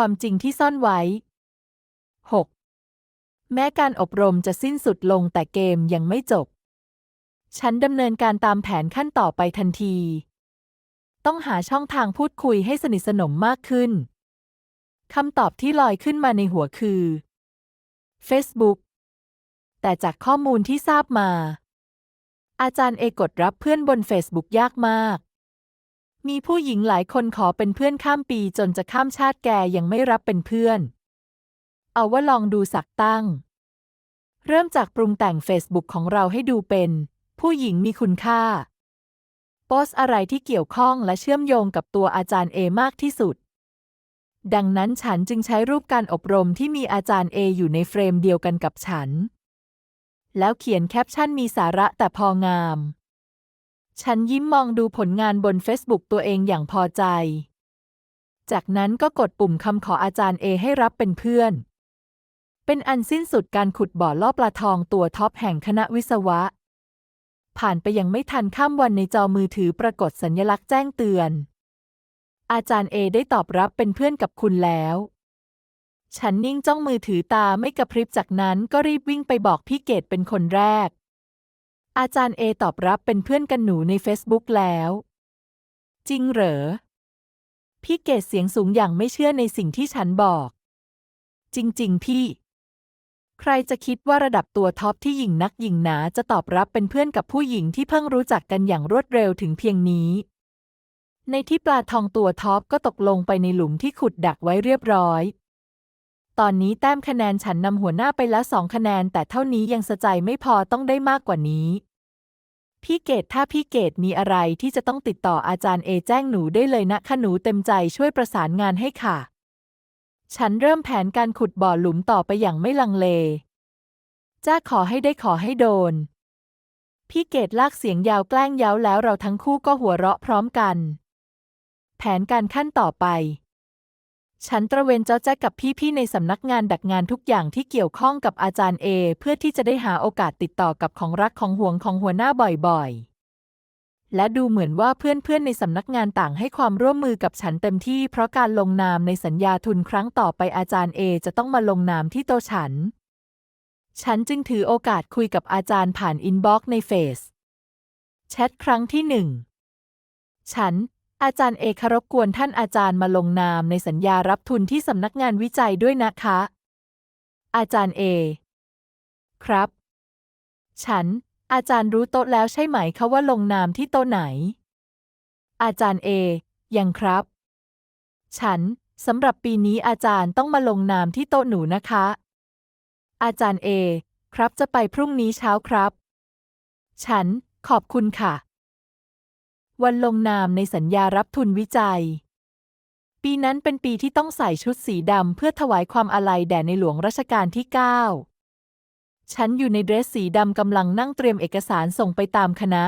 ความจริงที่ซ่อนไว้ 6. แม้การอบรมจะสิ้นสุดลงแต่เกมยังไม่จบ ฉันดำเนินการตามแผนขั้นต่อไปทันที ต้องหาช่องทางพูดคุยให้สนิทสนมมากขึ้นคำตอบที่ลอยขึ้นมาในหัวคือ Facebook แต่จากข้อมูลที่ทราบมา อาจารย์เอกดรับเพื่อนบน Facebook ยากมาก มีผู้หญิงหลายคนขอเป็นเพื่อนข้ามปีจนจะข้ามชาติแกยังไม่รับเป็นเพื่อน เอาว่าลองดูสักตั้ง เริ่มจากปรุงแต่ง Facebook ของเราให้ดูเป็น ผู้หญิงมีคุณค่า โพสอะไรที่เกี่ยวข้องและเชื่อมโยงกับตัวอาจารย์เอมากที่สุด ดังนั้นฉันจึงใช้รูปการอบรมที่มีอาจารย์เออยู่ในเฟรมเดียวกันกับฉัน แล้วเขียนแคปชั่นมีสาระแต่พองาม ฉันยิ้มมองดูผลงานบน Facebook ตัวเองอย่างพอใจ จากนั้นก็กดปุ่มคำขออาจารย์เอให้รับเป็นเพื่อน เป็นอันสิ้นสุดการขุดบ่อล่อปลาทองตัวท็อปแห่งคณะวิศวะ ผ่านไปยังไม่ทันข้ามวันในจอมือถือปรากฏสัญลักษณ์แจ้งเตือน อาจารย์เอได้ตอบรับเป็นเพื่อนกับคุณแล้วฉันนิ่งจ้องมือถือตาไม่กระพริบจากนั้นก็รีบวิ่งไปบอกพี่เกดเป็นคนแรก อาจารย์เอตอบรับเป็นเพื่อนกันหนูใน Facebook แล้ว จริงเหรอ พี่เกดเสียงสูงอย่างไม่เชื่อในสิ่งที่ฉันบอก จริง ๆ พี่ ใครจะคิดว่าระดับตัวท็อปที่หญิงนักหญิงหนาจะตอบรับเป็นเพื่อนกับผู้หญิงที่เพิ่งรู้จักกันอย่างรวดเร็วถึงเพียงนี้ ในที่ปลาทองตัวท็อปก็ตกลงไปในหลุมที่ขุดดักไว้เรียบร้อย ตอนนี้แต้มคะแนนฉันนำหัวหน้าไปแล้วสองคะแนน แต่เท่านี้ยังสะใจไม่พอต้องได้มากกว่านี้พี่เกดถ้าพี่เกดมีอะไรที่จะต้องติดต่ออาจารย์เอแจ้งหนูได้เลยนะคะหนูเต็มใจช่วยประสานงานให้ค่ะ ฉันเริ่มแผนการขุดบ่อหลุมต่อไปอย่างไม่ลังเล จ้าขอให้ได้ขอให้โดน พี่เกดลากเสียงยาวแกล้งเย้าแล้วเราทั้งคู่ก็หัวเราะพร้อมกัน แผนการขั้นต่อไป ฉันตระเวนเจ้าแจ๊กกับพี่ๆในสำนักงานดักงานทุกอย่างที่เกี่ยวข้องกับอาจารย์เอเพื่อที่จะได้หาโอกาสติดต่อกับของรักของห่วงของหัวหน้าบ่อยๆ และดูเหมือนว่าเพื่อนๆในสำนักงานต่างให้ความร่วมมือกับฉันเต็มที่ เพราะการลงนามในสัญญาทุนครั้งต่อไปอาจารย์เอจะต้องมาลงนามที่โตะฉัน ฉันจึงถือโอกาสคุยกับอาจารย์ผ่านอินบ็อกซ์ในเฟซแชทครั้งที่หนึ่งฉัน อาจารย์เอกรบกวนท่านอาจารย์มาลงนามในสัญญารับทุนที่สำนักงานวิจัยด้วยนะคะ อาจารย์เอ ครับ ฉัน อาจารย์รู้โต๊ะแล้วใช่ไหมคะว่าลงนามที่โต๊ะไหน อาจารย์เอ ยังครับ ฉันสำหรับปีนี้อาจารย์ต้องมาลงนามที่โต๊ะหนูนะคะ อาจารย์เอ ครับจะไปพรุ่งนี้เช้าครับ ฉัน ขอบคุณค่ะ วันลงนามในสัญญารับทุนวิจัย ปีนั้นเป็นปีที่ต้องใส่ชุดสีดำเพื่อถวายความอาลัยแด่ในหลวงรัชกาลที่ 9 ฉันอยู่ในเดรสสีดำกำลังนั่งเตรียมเอกสารส่งไปตามคณะ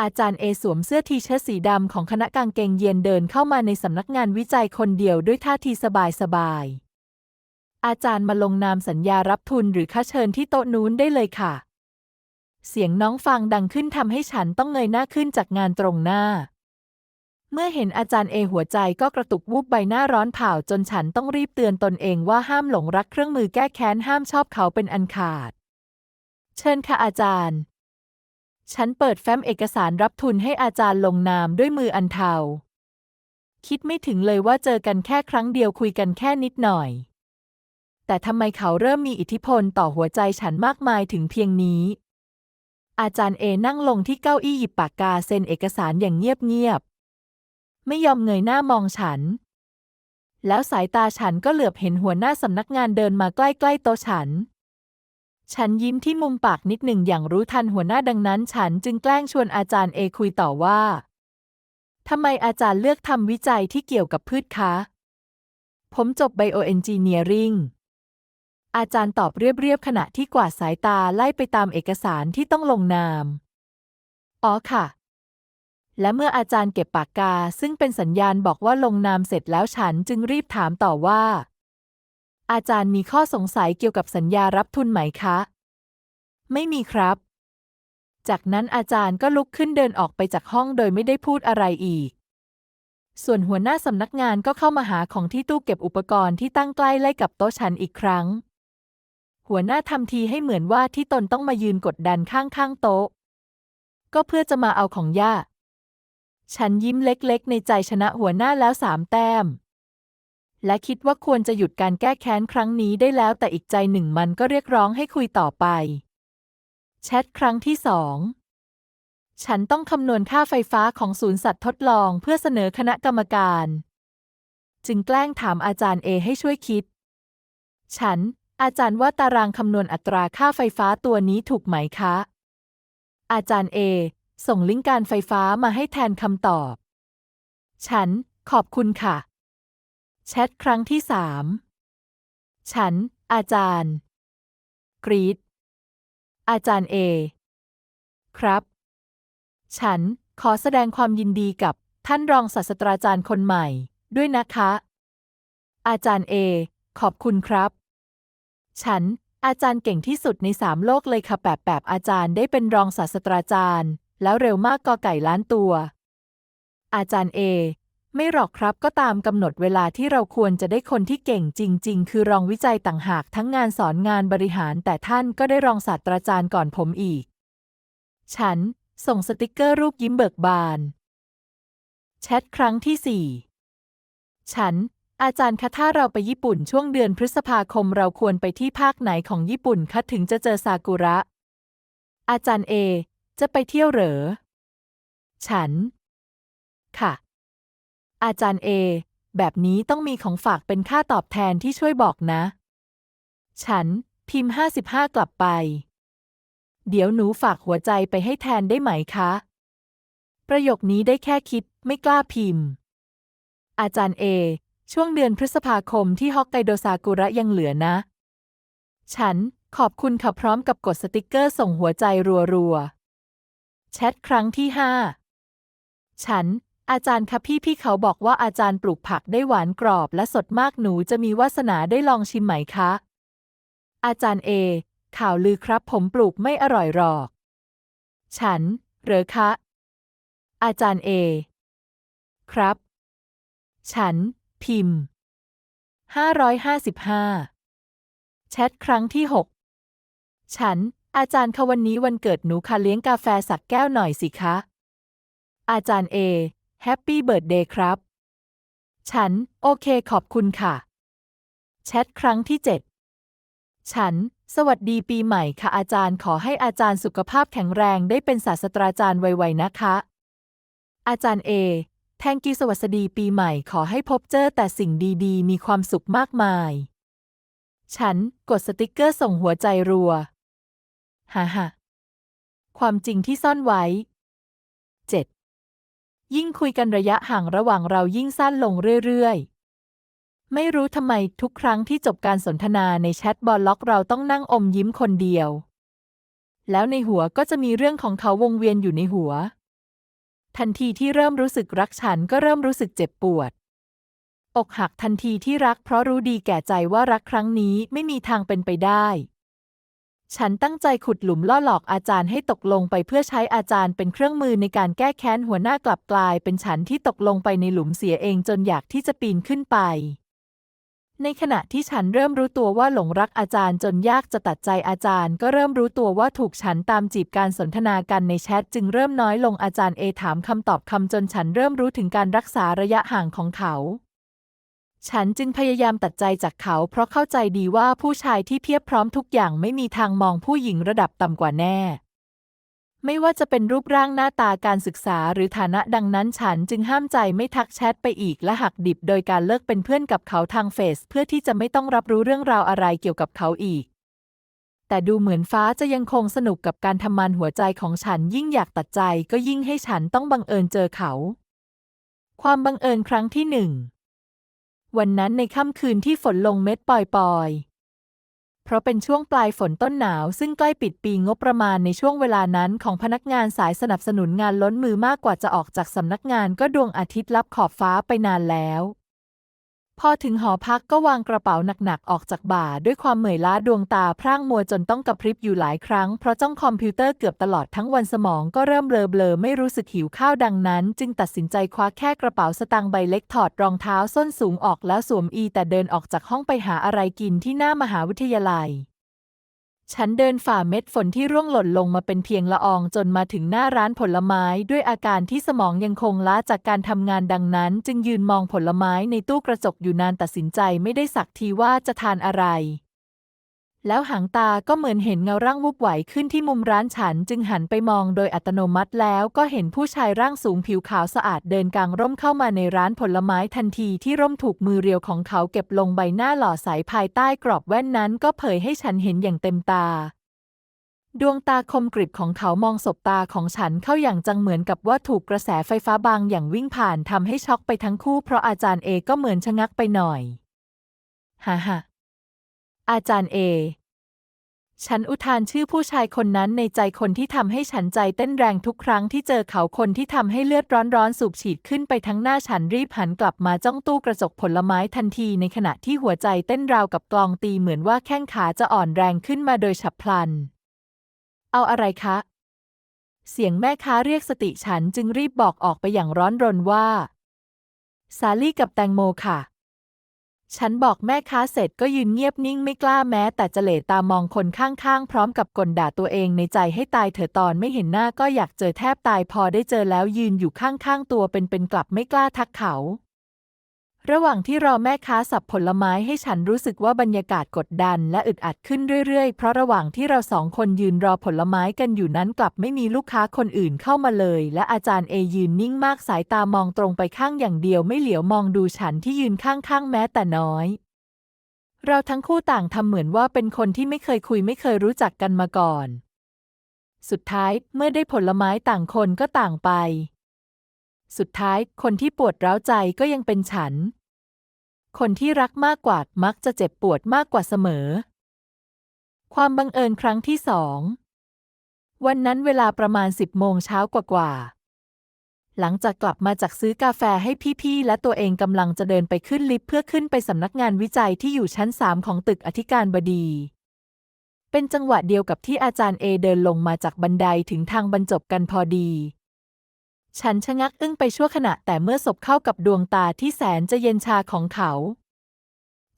อาจารย์เอสวมเสื้อทีเชิ้ตสีดำของคณะกางเกงเยียนเดินเข้ามาในสำนักงานวิจัยคนเดียวด้วยท่าทีสบายๆอาจารย์มาลงนามสัญญารับทุนหรือค่าเชิญที่โต๊ะนู้นได้เลยค่ะ เสียงน้องฟังดังขึ้นทำให้ฉันต้องเงยหน้าขึ้นจากงานตรงหน้า เมื่อเห็นอาจารย์เอหัวใจก็กระตุกวูบใบหน้าร้อนเผาจนฉันต้องรีบเตือนตนเองว่าห้ามหลงรักเครื่องมือแก้แค้นห้ามชอบเขาเป็นอันขาด เชิญค่ะอาจารย์ ฉันเปิดแฟ้มเอกสารรับทุนให้อาจารย์ลงนามด้วยมืออันเทา คิดไม่ถึงเลยว่าเจอกันแค่ครั้งเดียวคุยกันแค่นิดหน่อย แต่ทำไมเขาเริ่มมีอิทธิพลต่อหัวใจฉันมากมายถึงเพียงนี้ อาจารย์เอนั่งลงที่เก้าอี้หยิบปากกาเซ็นเอกสารอย่างเงียบๆ ไม่ยอมเงยหน้ามองฉัน แล้วสายตาฉันก็เหลือบเห็นหัวหน้าสำนักงานเดินมาใกล้ๆโต๊ะฉัน ฉันยิ้มที่มุมปากนิดหนึ่งอย่างรู้ทันหัวหน้าดังนั้น ฉันจึงแกล้งชวนอาจารย์เอคุยต่อว่าทำไมอาจารย์เลือกทำวิจัยที่เกี่ยวกับพืชคะ ผมจบไบโอเอนจิเนียริง อาจารย์ตอบเรียบๆขณะที่กวาดสายตาไล่ไปตามเอกสารที่ต้องลงนาม อ๋อค่ะ และเมื่ออาจารย์เก็บปากกาซึ่งเป็นสัญญาณบอกว่าลงนามเสร็จแล้วฉันจึงรีบถามต่อว่า อาจารย์มีข้อสงสัยเกี่ยวกับสัญญารับทุนไหมคะ ไม่มีครับ จากนั้นอาจารย์ก็ลุกขึ้นเดินออกไปจากห้องโดยไม่ได้พูดอะไรอีกส่วนหัวหน้าสำนักงานก็เข้ามาหาของที่ตู้เก็บอุปกรณ์ที่ตั้งใกล้ไล่กับโต๊ะฉันอีกครั้ง หัวหน้าทำทีให้เหมือนว่าที่ตนต้องมายืนกดดันข้างๆโต๊ะ ก็เพื่อจะมาเอาของย่า ฉันยิ้มเล็กๆ ในใจชนะหัวหน้าแล้วสามแต้ม และคิดว่าควรจะหยุดการแก้แค้นครั้งนี้ได้แล้วแต่อีกใจหนึ่งมันก็เรียกร้องให้คุยต่อไป แชทครั้งที่สองฉันต้องคำนวณค่าไฟฟ้าของศูนย์สัตว์ทดลองเพื่อเสนอคณะกรรมการ จึงแกล้งถามอาจารย์เอให้ช่วยคิด ฉัน อาจารย์ว่าตารางคำนวณอัตราค่าไฟฟ้าตัวนี้ถูกไหมคะ อาจารย์เอส่งลิงก์การไฟฟ้ามาให้แทนคำตอบ ฉัน ขอบคุณค่ะ แชทครั้งที่สามฉัน อาจารย์ กรีดอาจารย์เอครับ ฉัน ขอแสดงความยินดีกับท่านรองศาสตราจารย์คนใหม่ ด้วยนะคะ อาจารย์เอขอบคุณครับ ฉัน อาจารย์เก่งที่สุดในสามโลกเลยค่ะแบบแบบอาจารย์ได้เป็นรองศาสตราจารย์ แล้วเร็วมากกอไก่ล้านตัว อาจารย์เอ ไม่หรอกครับก็ตามกำหนดเวลาที่เราควรจะได้คนที่เก่งจริง ๆ คือรองวิจัยต่างหากทั้งงานสอนงานบริหาร แต่ท่านก็ได้รองศาสตราจารย์ก่อนผมอีก ฉัน ส่งสติกเกอร์รูปยิ้มเบิกบานแชทครั้งที่สี่ฉัน อาจารย์คะถ้าเราไปญี่ปุ่นช่วงเดือนพฤษภาคมเราควรไปที่ภาคไหนของญี่ปุ่นคะถึงจะเจอซากุระ อาจารย์เอ จะไปเที่ยวเหรอ ฉัน ค่ะ อาจารย์เอ แบบนี้ต้องมีของฝากเป็นค่าตอบแทนที่ช่วยบอกนะ ฉัน พิมพ์ห้าสิบห้ากลับไป เดี๋ยวหนูฝากหัวใจไปให้แทนได้ไหมคะ ประโยคนี้ได้แค่คิดไม่กล้าพิมพ์ อาจารย์เอ ช่วงเดือนพฤษภาคมที่ฮอกไกโดซากุระยังเหลือนะ ฉันขอบคุณค่ะพร้อมกับกดสติกเกอร์ส่งหัวใจรัวๆ แชทครั้งที่ห้าฉัน อาจารย์คะพี่พี่เขาบอกว่าอาจารย์ปลูกผักได้หวานกรอบและสดมากหนูจะมีวาสนาได้ลองชิมไหมคะ อาจารย์เอ ข่าวลือครับผมปลูกไม่อร่อยหรอก ฉัน เหรอคะ อาจารย์เอ ครับ ฉัน พิมพ์ 555 แชทครั้งที่ 6 ฉัน อาจารย์คะวันนี้วันเกิดหนูค่ะเลี้ยงกาแฟสักแก้วหน่อยสิคะ อาจารย์เอแฮปปี้เบิร์ดเดย์ครับ ฉัน โอเคขอบคุณค่ะ แชทครั้งที่ 7 ฉัน สวัสดีปีใหม่ค่ะอาจารย์ขอให้อาจารย์สุขภาพแข็งแรงได้เป็นศาสตราจารย์ไวๆนะคะ อาจารย์เอ ทงกีสวัสดีปีใหม่ขอให้พบเจอแต่สิ่งดีๆ มีความสุขมากมาย ฉันกดสติกเกอร์ส่งหัวใจรัวฮ่าฮ่าความจริงที่ซ่อนไว้ 7. ยิ่งคุยกันระยะห่างระหว่างเรายิ่งสั้นลงเรื่อยๆ ไม่รู้ทำไมทุกครั้งที่จบการสนทนาในแชทบอลล็อกเราต้องนั่งอมยิ้มคนเดียว แล้วในหัวก็จะมีเรื่องของเขาวงเวียนอยู่ในหัว ทันทีที่เริ่มรู้สึกรักฉันก็เริ่มรู้สึกเจ็บปวด อกหักทันทีที่รักเพราะรู้ดีแก่ใจว่ารักครั้งนี้ไม่มีทางเป็นไปได้ ฉันตั้งใจขุดหลุมล่อหลอกอาจารย์ให้ตกลงไปเพื่อใช้อาจารย์เป็นเครื่องมือในการแก้แค้นหัวหน้ากลับกลายเป็นฉันที่ตกลงไปในหลุมเสียเองจนอยากที่จะปีนขึ้นไป ในขณะที่ฉันเริ่มรู้ตัวว่าหลงรักอาจารย์จนยากจะตัดใจอาจารย์ ก็เริ่มรู้ตัวว่าถูกฉันตามจีบการสนทนากันในแชทจึงเริ่มน้อยลงอาจารย์เอถามคำตอบคำจนฉันเริ่มรู้ถึงการรักษาระยะห่างของเขา ฉันจึงพยายามตัดใจจากเขา เพราะเข้าใจดีว่าผู้ชายที่เพียบพร้อมทุกอย่างไม่มีทางมองผู้หญิงระดับต่ำกว่าแน่ ไม่ว่าจะเป็นรูปร่างหน้าตาการศึกษาหรือฐานะดังนั้นฉันจึงห้ามใจไม่ทักแชทไปอีกและหักดิบโดยการเลิกเป็นเพื่อนกับเขาทางเฟซเพื่อที่จะไม่ต้องรับรู้เรื่องราวอะไรเกี่ยวกับเขาอีก แต่ดูเหมือนฟ้าจะยังคงสนุกกับการทำมันหัวใจของฉันยิ่งอยากตัดใจก็ยิ่งให้ฉันต้องบังเอิญเจอเขา ความบังเอิญครั้งที่หนึ่งวันนั้นในค่ำคืนที่ฝนลงเม็ดปล่อยๆ เพราะเป็นช่วงปลายฝนต้นหนาว ซึ่งใกล้ปิดปีงบประมาณในช่วงเวลานั้นของพนักงานสายสนับสนุนงานล้นมือมากกว่าจะออกจากสำนักงานก็ดวงอาทิตย์ลับขอบฟ้าไปนานแล้ว พอถึงหอพักก็วางกระเป๋าหนักๆ ออกจากบ่า ด้วยความเหมื่อยล้าดวงตาพร่างมัวจนต้องกระพริบอยู่หลายครั้ง เพราะจ้องคอมพิวเตอร์เกือบตลอดทั้งวันสมองก็เริ่มเบลอๆไม่รู้สึกหิวข้าวดังนั้น จึงตัดสินใจคว้าแค่กระเป๋าสตางค์ใบเล็กถอดรองเท้าส้นสูงออกแล้วสวมอี แต่เดินออกจากห้องไปหาอะไรกินที่หน้ามหาวิทยาลัย ฉันเดินฝ่าเม็ดฝนที่ร่วงหล่นลงมาเป็นเพียงละอองจนมาถึงหน้าร้านผลไม้ด้วยอาการที่สมองยังคงล้าจากการทำงานดังนั้น จึงยืนมองผลไม้ในตู้กระจกอยู่นานตัดสินใจไม่ได้สักทีว่าจะทานอะไร แล้วหางตาก็เหมือนเห็นเงาร่างวุบไหวขึ้นที่มุมร้านฉันจึงหันไปมองโดยอัตโนมัติแล้วก็เห็นผู้ชายร่างสูงผิวขาวสะอาดเดินกลางร่มเข้ามาในร้านผลไม้ทันทีที่ร่มถูกมือเรียวของเขาเก็บลงใบหน้าหล่อใสภายใต้กรอบแว่นนั้นก็เผยให้ฉันเห็นอย่างเต็มตา ดวงตาคมกริบของเขามองสบตาของฉันเข้าอย่างจังเหมือนกับว่าถูกกระแสไฟฟ้าบางอย่างวิ่งผ่านทำให้ช็อกไปทั้งคู่เพราะอาจารย์เอก็เหมือนชะงักไปหน่อย ฮ่าฮ่า อาจารย์เอ ฉันอุทานชื่อผู้ชายคนนั้นในใจคนที่ทำให้ฉันใจเต้นแรงทุกครั้งที่เจอเขาคนที่ทำให้เลือดร้อนๆ สูบฉีดขึ้นไปทั้งหน้าฉันรีบหันกลับมาจ้องตู้กระจกผลไม้ทันทีในขณะที่หัวใจเต้นราวกับกลองตีเหมือนว่าแข้งขาจะอ่อนแรงขึ้นมาโดยฉับพลัน เอาอะไรคะ เสียงแม่ค้าเรียกสติฉันจึงรีบบอกออกไปอย่างร้อนรนว่า สาลี่กับแตงโมค่ะ ฉันบอกแม่ค้าเสร็จก็ยืนเงียบนิ่งไม่กล้าแม้ แต่จะเหลตามองคนข้างๆ พร้อมกับกลด่าตัวเองในใจให้ตายเถอะตอนไม่เห็นหน้าก็อยากเจอแทบตายพอได้เจอแล้วยืนอยู่ข้างๆ ตัวเป็นๆกลับไม่กล้าทักเขา ระหว่างที่รอแม่ค้าสับผลไม้ให้ฉันรู้สึกว่าบรรยากาศกดดันและอึดอัดขึ้นเรื่อยๆ เพราะระหว่างที่เราสองคนยืนรอผลไม้กันอยู่นั้นกลับไม่มีลูกค้าคนอื่นเข้ามาเลย และอาจารย์เอยืนนิ่งมากสายตามองตรงไปข้างอย่างเดียวไม่เหลียวมองดูฉันที่ยืนข้างๆแม้แต่น้อย เราทั้งคู่ต่างทำเหมือนว่าเป็นคนที่ไม่เคยคุยไม่เคยรู้จักกันมาก่อน สุดท้ายเมื่อได้ผลไม้ต่างคนก็ต่างไป สุดท้ายคนที่ปวดร้าวใจก็ยังเป็นฉัน คนที่รักมากกว่ามักจะเจ็บปวดมากกว่าเสมอ ความบังเอิญครั้งที่สอง วันนั้นเวลาประมาณสิบโมงเช้ากว่าๆ หลังจากกลับมาจากซื้อกาแฟให้พี่ๆ และตัวเองกำลังจะเดินไปขึ้นลิฟต์เพื่อขึ้นไปสำนักงานวิจัยที่อยู่ชั้นสามของตึกอธิการบดีเป็นจังหวะเดียวกับที่อาจารย์เอเดินลงมาจากบันไดถึงทางบรรจบกันพอดี ฉันชะงักอึ้งไปชั่วขณะแต่เมื่อสบเข้ากับดวงตาที่แสนจะเย็นชาของเขา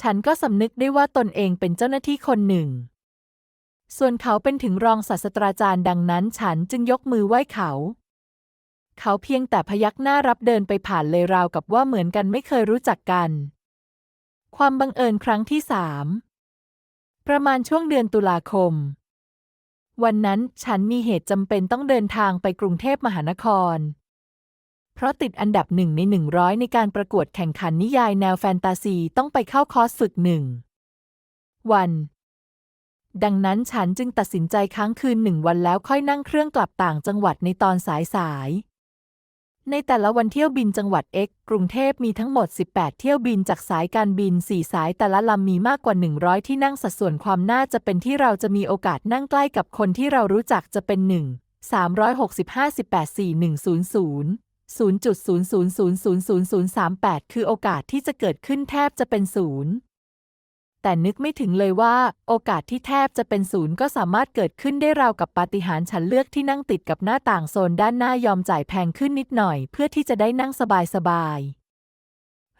ฉันก็สำนึกได้ว่าตนเองเป็นเจ้าหน้าที่คนหนึ่ง ส่วนเขาเป็นถึงรองศาสตราจารย์ดังนั้นฉันจึงยกมือไหว้เขา เขาเพียงแต่พยักหน้ารับเดินไปผ่านเลยราวกับว่าเหมือนกันไม่เคยรู้จักกัน ความบังเอิญครั้งที่สามประมาณช่วงเดือนตุลาคม วันนั้นฉันมีเหตุจำเป็นต้องเดินทางไปกรุงเทพมหานคร เพราะติดอันดับหนึ่งในหนึ่งร้อยในการประกวดแข่งขันนิยายแนวแฟนตาซีต้องไปเข้าคอร์สฝึกหนึ่งวันดังนั้นฉันจึงตัดสินใจค้างคืนหนึ่งวันแล้วค่อยนั่งเครื่องกลับต่างจังหวัดในตอนสายสาย ในแต่ละวันเที่ยวบินจังหวัด X กรุงเทพมีทั้งหมด 18 เที่ยวบินจากสายการบิน 4 สายแต่ละลำมีมากกว่า 100 ที่นั่งสัดส่วนความน่าจะเป็นที่เราจะมีโอกาสนั่งใกล้กับคนที่เรารู้จักจะเป็น 1 365 18 4100 0.00000038 คือโอกาสที่จะเกิดขึ้นแทบจะเป็นศูนย์แต่นึกไม่ถึงเลยว่า โอกาสที่แทบจะเป็นศูนย์ก็สามารถเกิดขึ้นได้ราวกับปาฏิหาริย์ฉันเลือกที่นั่งติดกับหน้าต่างโซนด้านหน้ายอมจ่ายแพงขึ้นนิดหน่อย เพื่อที่จะได้นั่งสบายๆ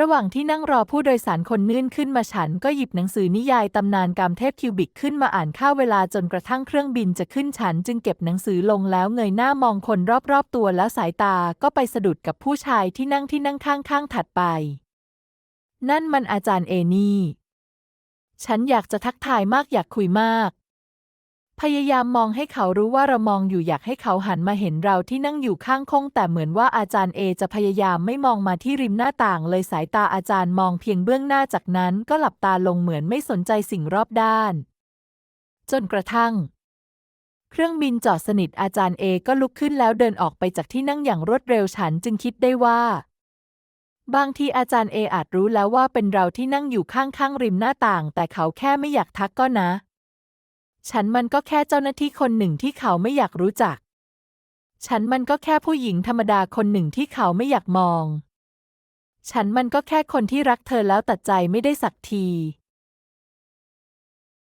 ระหว่างที่นั่งรอผู้โดยสารคนนื่นขึ้นมาฉันก็หยิบหนังสือนิยายตำนานกามเทพคิวบิกขึ้นมาอ่านข้าวเวลาจนกระทั่งเครื่องบินจะขึ้นฉันจึงเก็บหนังสือลงแล้วเงยหน้ามองคนรอบๆตัวแล้วสายตาก็ไปสะดุดกับผู้ชายที่นั่งที่นั่งข้างๆถัดไป นั่นมันอาจารย์เอนี่ ฉันอยากจะทักทายมากอยากคุยมาก พยายามมองให้เขารู้ว่าเรามองอยู่อยากให้เขาหันมาเห็นเราที่นั่งอยู่ข้างคง แต่เหมือนว่าอาจารย์เอจะพยายามไม่มองมาที่ริมหน้าต่าง เลยสายตาอาจารย์มองเพียงเบื้องหน้าจากนั้นก็หลับตาลงเหมือนไม่สนใจสิ่งรอบด้าน จนกระทั่ง เครื่องบินจอดสนิทอาจารย์เอก็ลุกขึ้นแล้วเดินออกไปจากที่นั่งอย่างรวดเร็วฉันจึงคิดได้ว่าบางทีอาจารย์เออาจรู้แล้วว่าเป็นเราที่นั่งอยู่ข้างๆริมหน้าต่าง แต่เขาแค่ไม่อยากทักก็นะ ฉันมันก็แค่เจ้าหน้าที่คนหนึ่งที่เขาไม่อยากรู้จัก ฉันมันก็แค่ผู้หญิงธรรมดาคนหนึ่งที่เขาไม่อยากมอง ฉันมันก็แค่คนที่รักเธอแล้วตัดใจไม่ได้สักที